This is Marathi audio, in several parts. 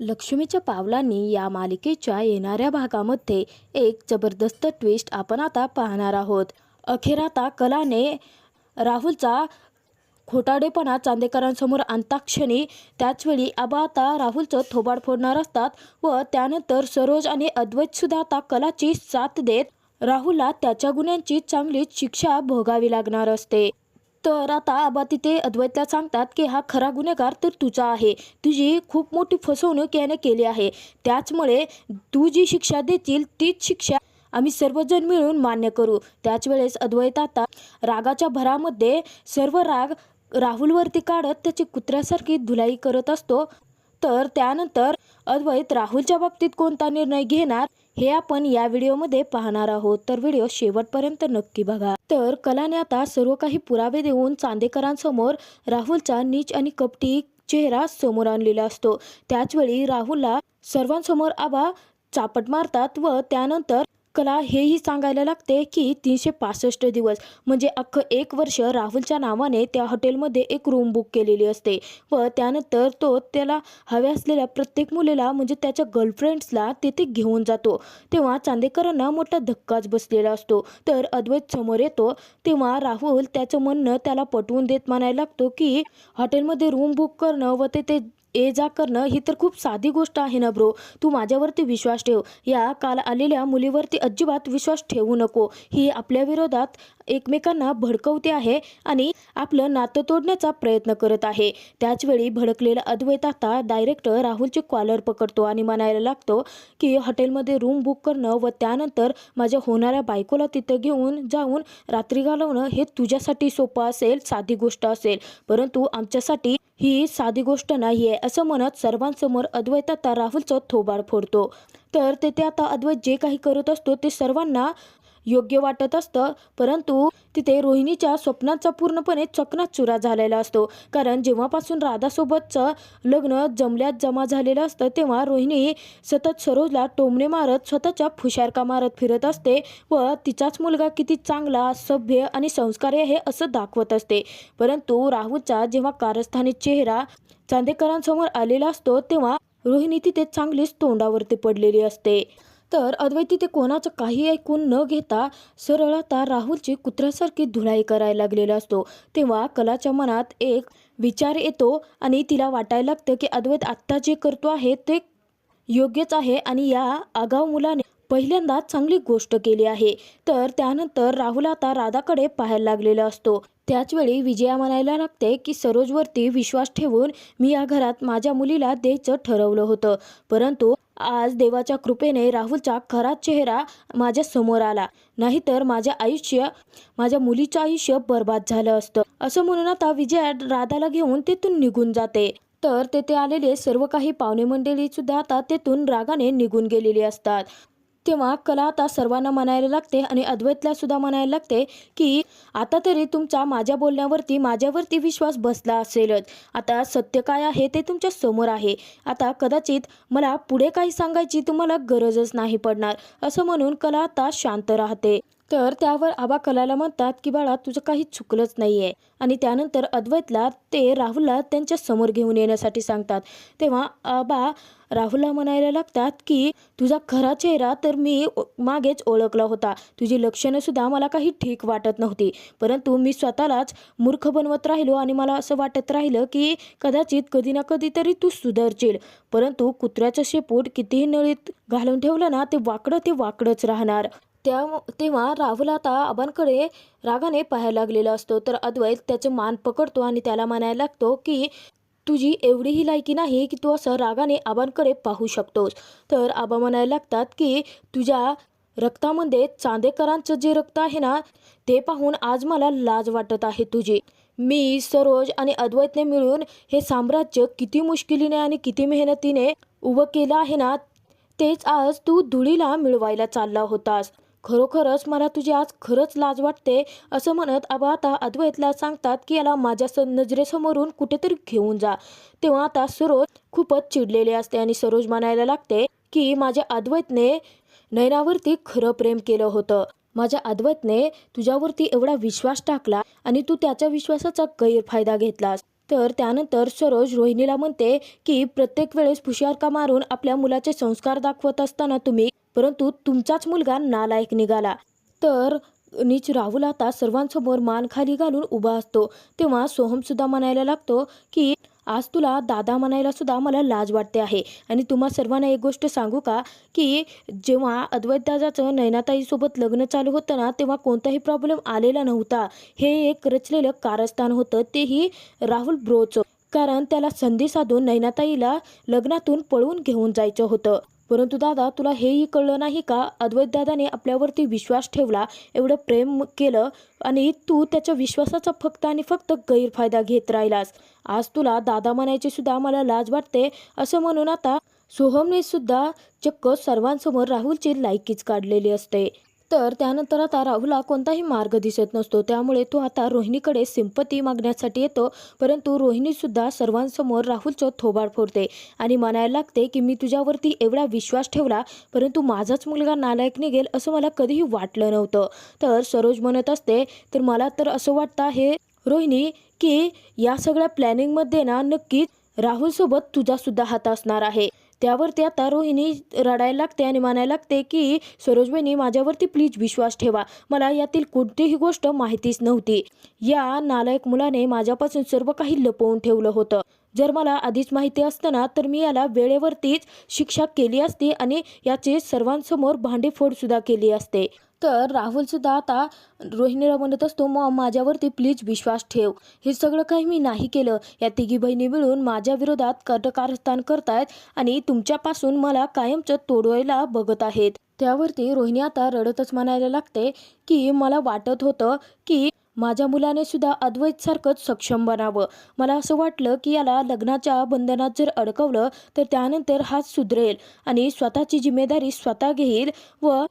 लक्ष्मीच्या पावलांनी या मालिकेच्या येणाऱ्या भागामध्ये एक जबरदस्त ट्विस्ट आपण आता पाहणार आहोत. अखेर आता कलाने राहुलचा खोटाडेपणा चांदेकरांसमोर आणताक्षणी त्याचवेळी आबा आता राहुलचं थोबाड फोडणार असतात व त्यानंतर सरोज आणि अद्वैतसुद्धा आता कलाची साथ देत राहुलला त्याच्या गुन्ह्यांची चांगलीच शिक्षा भोगावी लागणार असते. तर आता आबा तिथे अद्वैतला सांगतात की हा खरा गुन्हेगार तर तुझा आहे. तुझी खूप मोठी फसवणूक याने केली आहे. त्याचमुळे तू जी शिक्षा देतील तीच शिक्षा आम्ही सर्वजण मिळून मान्य करू. त्याच वेळेस अद्वैत आता रागाच्या भरामध्ये सर्व राग राहुलवरती काढत त्याची कुत्र्यासारखी धुलाई करत असतो. तर त्यानंतर अद्वैत राहुलच्या बाबतीत कोणता निर्णय घेणार? हे आपण या व्हिडिओमध्ये पाहणार आहोत. तर व्हिडिओ शेवटपर्यंत नक्की बघा. तर कलाने आता सर्व काही पुरावे देऊन चांदेकरांसमोर राहुलचा नीच आणि कपटी चेहरा समोर आणलेला असतो. त्याचवेळी राहुलला सर्वांसमोर आबा चापट मारतात व त्यानंतर कला हेही सांगायला लागते की तीनशे पासष्ट दिवस म्हणजे अख्खं एक वर्ष राहुलच्या नावाने त्या हॉटेलमध्ये एक रूम बुक केलेली असते व त्यानंतर तो त्याला हव्या असलेल्या प्रत्येक मुलीला म्हणजे त्याच्या गर्लफ्रेंड्सला तेथे घेऊन जातो. तेव्हा चांदेकरांना मोठा धक्काच बसलेला असतो. तर अद्वैत समोर येतो. तेव्हा राहुल त्याचं म्हणणं त्याला पटवून देत म्हणायला लागतो की हॉटेलमध्ये रूम बुक करणं व तेथे ये जा करणं ही तर खूप साधी गोष्ट आहे ना ब्रो. तू माझ्यावरती विश्वास ठेव. या काल आलेल्या मुलीवरती अजिबात विश्वास ठेवू नको. ही आपल्या विरोधात एकमेकांना भडकवते आहे आणि आपलं नातं तोडण्याचा प्रयत्न करत आहे. त्याचवेळी भडकलेला अद्वैत आता डायरेक्ट राहुलची कॉलर पकडतो आणि म्हणायला लागतो की हॉटेलमध्ये रूम बुक करणं व त्यानंतर माझ्या होणाऱ्या बायकोला तिथं घेऊन जाऊन रात्री घालवणं हे तुझ्यासाठी सोपं असेल साधी गोष्ट असेल. परंतु आमच्यासाठी ही साधी गोष्ट नाही आहे असं म्हणत सर्वांसमोर अद्वैत आता राहुलचं थोबाड फोडतो. तर तेथे आता अद्वैत जे काही करत असतो ते सर्वांना योग्य वाटत असतं परंतु तिथे रोहिणीच्या स्वप्नांचा पूर्णपणे चकनाचुरा झालेला असतो. कारण जेव्हापासून राधासोबतचं लग्न जमल्यात जमा झालेलं असतं तेव्हा रोहिणी सतत सरोजला टोमणे मारत स्वतःच्या फुशारका मारत फिरत असते व तिचाच मुलगा किती चांगला सभ्य आणि संस्कारी आहे असं दाखवत असते. परंतु राहुलचा जेव्हा कारस्थानी चेहरा चांदेकरांसमोर आलेला असतो तेव्हा रोहिणी तिथे चांगलीच तोंडावरती पडलेली असते. तर अद्वैत तिथे कोणाचं काही ऐकून न घेता सरळ आता राहुलची कुत्र्यासारखी धुलाई करायला लागलेला असतो. तेव्हा कलाच्या मनात एक विचार येतो आणि तिला वाटायला लागतं की अद्वैत आत्ता जे करतो आहे ते योग्यच आहे आणि या आगाव मुलाने पहिल्यांदा चांगली गोष्ट केली आहे. तर त्यानंतर राहुल आता राधाकडे पाहायला लागलेला असतो. त्याचवेळी विजया म्हणायला लागते की सरोजवरती विश्वास ठेवून मी या घरात माझ्या मुलीला द्यायचं ठरवलं होतं. परंतु आज देवाच्या कृपेने राहुलचा खरा चेहरा माझ्यासमोर आला. नाहीतर माझ्या आयुष्य माझ्या मुलीचं आयुष्य बर्बाद झालं असतं. असं म्हणून आता विजया राधाला घेऊन तेथून निघून जाते. तर तेथे आलेले सर्व काही पाहुणे मंडळी सुद्धा आता तेथून रागाने निघून गेलेली असतात. तेव्हा कला आता सर्वांना म्हणायला लागते आणि अद्वैतला सुद्धा म्हणायला लागते की आता तरी तुमचा माझ्या बोलण्यावरती माझ्यावरती विश्वास बसला असेलच. आता सत्य काय आहे ते तुमच्यासमोर आहे. आता कदाचित मला पुढे काही सांगायची तुम्हाला गरजच नाही पडणार असं म्हणून कला आता शांत राहते. तर त्यावर आबा कलाला म्हणतात की बाळा तुझं काही चुकलंच नाही आहे आणि त्यानंतर अद्वैतला ते राहुलला त्यांच्यासमोर घेऊन येण्यासाठी सांगतात. तेव्हा आबा राहुलला म्हणायला लागतात की तुझा खरा चेहरा तर मी मागेच ओळखला होता. तुझी लक्षणंसुद्धा मला काही ठीक वाटत नव्हती. परंतु मी स्वतःलाच मूर्ख बनवत राहिलो आणि मला असं वाटत राहिलं की कदाचित कधी ना कधीतरी तू सुधारशील. परंतु कुत्र्याचं शेपूट कितीही नळीत घालून ठेवलं ना ते वाकडं ते वाकडंच राहणार. त्या तेव्हा राहुल आता आबांकडे रागाने पाहायला लागलेला असतो. तर अद्वैत त्याचं मान पकडतो आणि त्याला म्हणायला लागतो की तुझी एवढीही लायकी नाही की तू असं रागाने आबांकडे पाहू शकतोस. तर आबा म्हणायला लागतात की तुझ्या रक्तामध्ये चांदेकरांचं जे रक्त आहे ना ते पाहून आज मला लाज वाटत आहे तुझी. मी सरोज आणि अद्वैतने मिळून हे साम्राज्य किती मुश्किलीने आणि किती मेहनतीने उभं केलं आहे ना तेच आज तू धुळीला मिळवायला चालला होतास. खरोखरच मला तुझी आज खरंच लाज वाटते असं म्हणत आबा आता अद्वैतला सांगतात की याला माझ्या स नजरेसमोरून कुठेतरी घेऊन जा. तेव्हा आता सरोज खूपच चिडलेले असते आणि सरोज म्हणायला लागते की माझ्या अद्वैतने नयनावरती खरं प्रेम केलं होतं. माझ्या अद्वैतने तुझ्यावरती एवढा विश्वास टाकला आणि तू त्याच्या विश्वासाचा गैरफायदा घेतलास. तर त्यानंतर सरोज रोहिणीला म्हणते की प्रत्येक वेळेस फुशारका मारून आपल्या मुलाचे संस्कार दाखवत असताना तुम्ही परंतु तुमचाच मुलगा नालायक निघाला. तर नीच राहुल आता सर्वांसमोर मान खाली घालून उभा असतो. तेव्हा सोहम सुद्धा म्हणायला लागतो की आज तुला दादा म्हणायला सुद्धा मला लाज वाटते आहे. आणि तुम्हा सर्वांना एक गोष्ट सांगू का? की जेव्हा अद्वैत दादाचं नयनाताईसोबत लग्न चालू होतं ना तेव्हा कोणताही प्रॉब्लेम आलेला नव्हता. हे एक रचलेलं कारस्थान होतं. तेही राहुल ब्रोचं. कारण त्याला संधी साधून नैनाताईला लग्नातून पळवून घेऊन जायचं होतं. परंतु दादा तुला हेही कळलं नाही का? अद्वैत दादाने आपल्यावरती विश्वास ठेवला एवढं प्रेम केलं आणि तू त्याच्या विश्वासाचा फक्त आणि फक्त गैरफायदा घेत राहिलास. आज तुला दादा म्हणायची सुद्धा मला लाज वाटते असं म्हणून आता सोहमने सुद्धा चक्क सर्वांसमोर राहुलची लायकीच काढलेली असते. तर त्यानंतर आता राहुलला कोणताही मार्ग दिसत नसतो. त्यामुळे तो आता रोहिणीकडे सिंपती मागण्यासाठी येतो. परंतु रोहिणीसुद्धा सर्वांसमोर राहुलचं थोबाड फोडते आणि म्हणायला लागते की मी तुझ्यावरती एवढा विश्वास ठेवला परंतु माझाच मुलगा नालायक निघेल असं मला कधीही वाटलं नव्हतं. तर सरोज म्हणत असते तर मला तर असं वाटतं हे रोहिणी की या सगळ्या प्लॅनिंगमध्ये ना नक्कीच राहुलसोबत तुझासुद्धा हात असणार आहे. त्यावरती आता रोहिणी रडायला लागते आणि म्हणायला लागते की सरोजबहिनी माझ्यावरती प्लीज विश्वास ठेवा. मला यातील कोणतीही गोष्ट माहितीच नव्हती. या नालायक मुलाने माझ्यापासून सर्व काही लपवून ठेवलं होतं. जर मला आधीच माहिती असतं ना तर मी याला वेळेवरतीच शिक्षा केली असती आणि याचे सर्वांसमोर भांडेफोड सुद्धा केली असते. तर राहुलसुद्धा आता रोहिणीला म्हणत असतो मग माझ्यावरती प्लीज विश्वास ठेव. हे सगळं काही मी नाही केलं. या तिघी बहिणी मिळून माझ्या विरोधात कटकारस्थान करतायत आणि तुमच्यापासून मला कायमचं तोडवायला बघत आहेत. त्यावरती रोहिणी आता रडतच म्हणायला लागते की मला वाटत होतं की माझ्या मुलाने सुद्धा अद्वैतसारखंच सक्षम बनावं. मला असं वाटलं की याला लग्नाच्या बंधनात जर अडकवलं तर त्यानंतर हा सुधरेल आणि स्वतःची जिम्मेदारी स्वतः घेईल व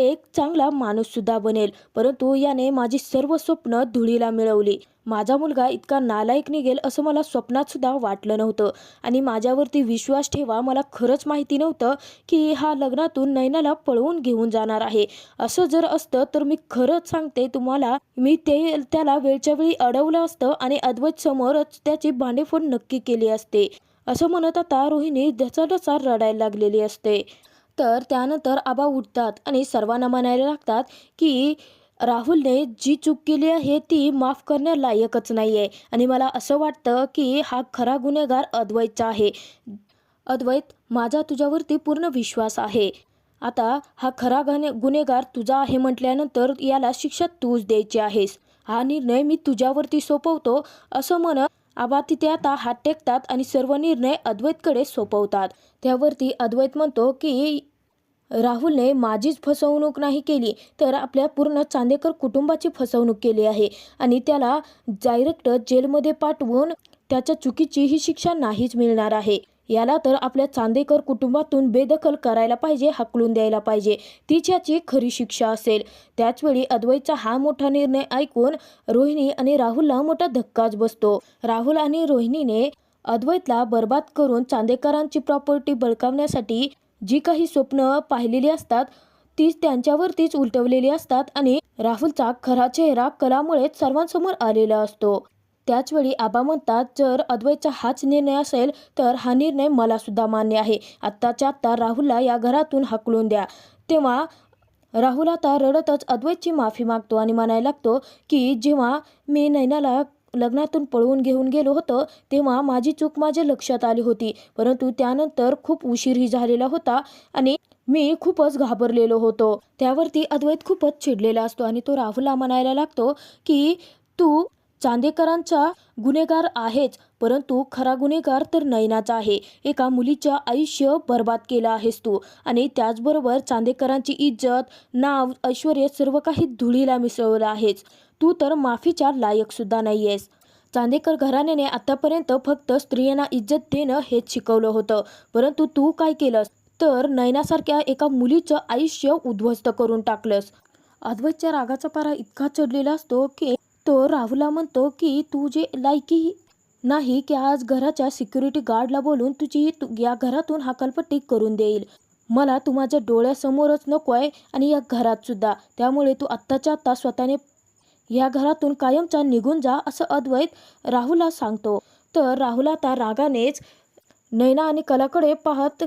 एक चांगला माणूससुद्धा बनेल. परंतु याने माझी सर्व स्वप्न धुळीला मिळवली. माझा मुलगा इतका नालायक निघेल असं मला स्वप्नात सुद्धा वाटलं नव्हतं. आणि माझ्यावरती विश्वास ठेवा मला खरंच माहिती नव्हतं की हा लग्नातून नैनाला पळवून घेऊन जाणार आहे. असं जर असतं तर मी खरंच सांगते तुम्हाला मी ते त्याला वेळच्या वेळी अडवलं असतं आणि अद्वैत समोरच त्याची भांडेफोड नक्की केली असते. असं म्हणत आता रोहिणी डचा रडायला लागलेली असते. तर त्यानंतर आबा उठतात आणि सर्वांना म्हणायला लागतात की राहुलने जी चूक केली आहे ती माफ करण्यालायकच नाही आहे आणि मला असं वाटतं की हा खरा गुन्हेगार अद्वैतचा आहे. अद्वैत माझा तुझ्यावरती पूर्ण विश्वास आहे. आता हा खरा गणे गुन्हेगार तुझा आहे म्हटल्यानंतर याला शिक्षा तूच द्यायची आहेस. हा निर्णय मी तुझ्यावरती सोपवतो असं म्हणत आबा तिथे आता हात टेकतात आणि सर्व निर्णय अद्वैतकडे सोपवतात. त्यावरती अद्वैत म्हणतो की राहुलने माझीच फसवणूक नाही केली तर आपल्या पूर्ण चांदेकर कुटुंबाची फसवणूक केली आहे आणि त्याला डायरेक्ट जेलमध्ये पाठवून त्याच्या चुकीची ही शिक्षा नाहीच मिळणार आहे. याला तर आपल्या चांदेकर कुटुंबातून बेदखल करायला पाहिजे हाकलून द्यायला पाहिजे. तीच याची खरी शिक्षा असेल. त्याचवेळी अद्वैतचा हा मोठा निर्णय ऐकून रोहिणी आणि राहुलला मोठा धक्काच बसतो. राहुल आणि रोहिणीने अद्वैतला बर्बाद करून चांदेकरांची प्रॉपर्टी बळकावण्यासाठी जी काही स्वप्न पाहिलेली असतात तीच त्यांच्यावरतीच उलटवलेली असतात आणि राहुलचा खरा चेहरा कलामुळेच सर्वांसमोर आलेला असतो. त्याचवेळी आबा म्हणतात जर अद्वैतचा हाच निर्णय असेल तर हा निर्णय मला सुद्धा मान्य आहे. आत्ताच्या आत्ता राहुलला या घरातून हाकलून द्या. तेव्हा राहुल आता रडतच अद्वैतची माफी मागतो आणि म्हणायला लागतो की जेव्हा मी नैनाला लग्नातून पळवून घेऊन गेलो होतो तेव्हा माझी चूक माझ्या लक्षात आली होती. परंतु त्यानंतर खूप उशीरही झालेला होता आणि मी खूपच घाबरलेलो होतो. त्यावरती अद्वैत खूपच चिडलेला असतो आणि तो राहुलला म्हणायला लागतो की तू चांदेकरांचा गुन्हेगार आहेच परंतु खरा गुन्हेगार तर नयनाचा आहे. एका मुलीचं आयुष्य बर्बाद केलं आहेस तू आणि त्याचबरोबर चांदेकरांची इज्जत नाव ऐश्वर सर्व काही धुळीला मिसळलं आहेस. तू तर माफीच्या लायकसुद्धा नाही आहेस चांदेकर घराण्याने आतापर्यंत फक्त स्त्रियांना इज्जत देणं हेच शिकवलं होतं. परंतु तू काय केलंस? तर नयनासारख्या एका मुलीचं आयुष्य उद्ध्वस्त करून टाकलंस. अद्वैतच्या रागाचा पारा इतका चढलेला असतो की तो राहुलला म्हणतो की तू जे लायकी नाही की आज घराच्या सिक्युरिटी गार्डला बोलून तुझी तु- या घरातून हकालपट्टी करून देईल. मला तू माझ्या डोळ्यासमोरच नको आहे आणि या घरात सुद्धा. त्यामुळे तू आत्ताच्या आत्ता स्वतःने या घरातून कायमचा निघून जा असं अद्वैत राहुलला सांगतो. तर राहुल आता रागानेच नैना आणि कलाकडे पाहत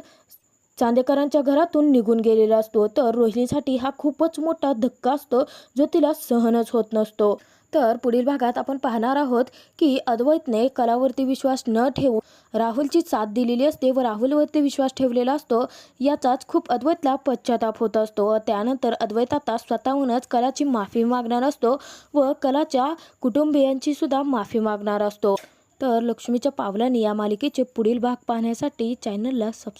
चांदेकरांच्या घरातून निघून गेलेला असतो. तर रोहिणीसाठी हा खूपच मोठा धक्का असतो जो तिला सहनच होत नसतो. तर पुढील भागात आपण पाहणार आहोत की अद्वैतने कलावरती विश्वास न ठेवून राहुलची साथ दिलेली असते व राहुलवरती विश्वास ठेवलेला असतो याचाच खूप अद्वैतला पश्चाताप होत असतो. त्यानंतर अद्वैत आता स्वतःहूनच कलाची माफी मागणार असतो व कलाच्या कुटुंबियांची सुद्धा माफी मागणार असतो. तर लक्ष्मीच्या पावलांनी या मालिकेचे पुढील भाग पाहण्यासाठी चॅनलला सबस्क्राईब